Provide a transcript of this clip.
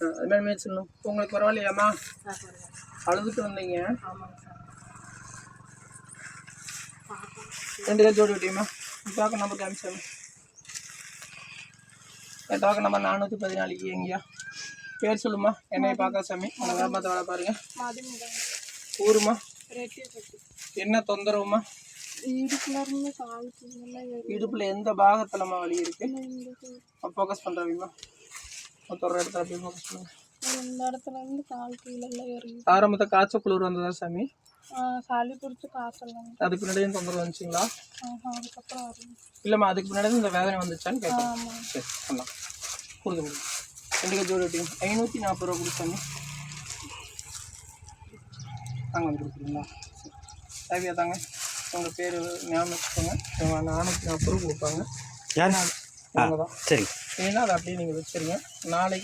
அது மாதிரி மேய்ச்சணும் உங்களுக்கு பரவாயில்லையாம்மா? அழுதுட்டு வந்தீங்க. ரெண்டு பேர் ஜோடி விட்டியுமா டாக்கு நம்பர் காமிச்சாங்க என் நம்பர் நானூற்றி பதினாலுக்கு எங்கேயா பேர் சொல்லுமா என்னைய பார்க்க சாமி. உங்களை வியாபாரத்தை வேலை பாருங்க. ஊருமா என்ன தொந்தரவுமா இடுப்புல எந்த பாகத்துலமா வலி இருக்கு? ஃபோக்கஸ் பண்ணுறீங்களா தொடுற இடத்துல அப்படியே ஃபோக்கஸ் பண்ணுங்க இந்த இடத்துல இருந்து கால் கீழே எல்லாம் ஏறி. ஆரம்பத்தை காய்ச்சல் குளிர் வந்ததா சாமி? சளி பிடிச்சி காய்ச்சலாம் அதுக்கு முன்னாடியும் தொந்தரவு வந்துச்சுங்களா? அதுக்கப்புறம் வரும் இல்லைம்மா அதுக்கு முன்னாடி இந்த வேதனை வந்துச்சான்னு கேட்குறேன் ஆமாம் சரி பண்ணலாம் கொடுங்க கொடுங்க. ரெண்டு கஜ் ஜோடி விட்டீங்க ஐநூற்றி நாற்பது ரூபா கொடுத்தாங்க தாங்க வந்து கொடுக்குறீங்களா சரி. தேவையா தாங்க. உங்கள் பேர் ஞாபகம் வச்சுக்கோங்க. நானூற்றி நாற்பது ரூபா கொடுப்பாங்க. யார்? இவங்க தான் சரி ஏன்னா அதை அப்படியே நீங்கள் வச்சுருங்க. நாளைக்கு